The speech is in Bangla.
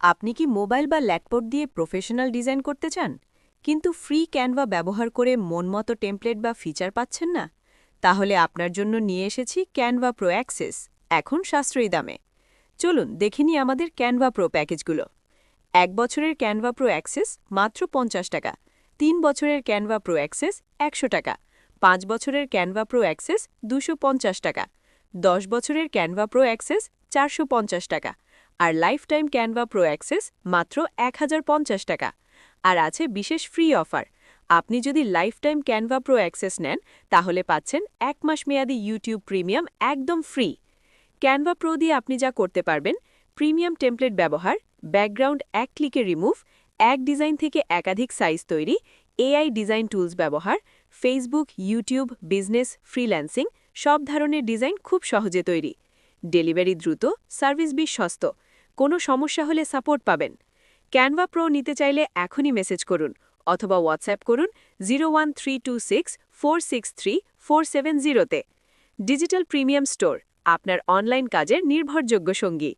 আপনি কি মোবাইল বা ল্যাপটপ দিয়ে প্রফেশনাল ডিজাইন করতে চান? কিন্তু ফ্রি ক্যানভা ব্যবহার করে মনমতো টেমপ্লেট বা ফিচার পাচ্ছেন না? তাহলে আপনার জন্য নিয়ে এসেছি ক্যানভা প্রো অ্যাক্সেস, এখন সাশ্রয়ী দামে। চলুন, দেখে নিই আমাদের ক্যানভা প্রো প্যাকেজগুলো। এক বছরের ক্যানভা প্রো অ্যাক্সেস মাত্র পঞ্চাশ টাকা, তিন বছরের ক্যানভা প্রো অ্যাক্সেস একশো টাকা, পাঁচ বছরের ক্যানভা প্রো অ্যাক্সেস দুশো টাকা, দশ বছরের ক্যানভা প্রো অ্যাক্সেস চারশো পঞ্চাশ টাকা। আর lifetime Canva pro access মাত্র এক হাজার পঞ্চাশ টাকা। আর আছে বিশেষ ফ্রি অফার আপনি যদি lifetime Canva pro access নেন, তাহলে পাচ্ছেন এক মাস মেয়াদি ইউটিউব প্রিমিয়াম একদম ফ্রি ক্যানভা প্রো দিয়ে আপনি যা করতে পারবেন প্রিমিয়াম টেমপ্লেট ব্যবহার ব্যাকগ্রাউন্ড এক ক্লিকে রিমুভ এক ডিজাইন থেকে একাধিক সাইজ তৈরি এআই ডিজাইন টুলস ব্যবহার ফেসবুক ইউটিউব বিজনেস ফ্রিল্যান্সিং সব ধরনের ডিজাইন খুব সহজে তৈরি। ডেলিভারি দ্রুত সার্ভিস বিশ্বস্ত। কোনো সমস্যা হলে সাপোর্ট পাবেন। ক্যানভা প্রো নিতে চাইলে এখনই মেসেজ করুন অথবা হোয়াটসঅ্যাপ করুন zero one three two six, four six three, four seven জিরোতে। ডিজিটাল প্রিমিয়াম স্টোর, আপনার অনলাইন কাজের নির্ভরযোগ্য সঙ্গী।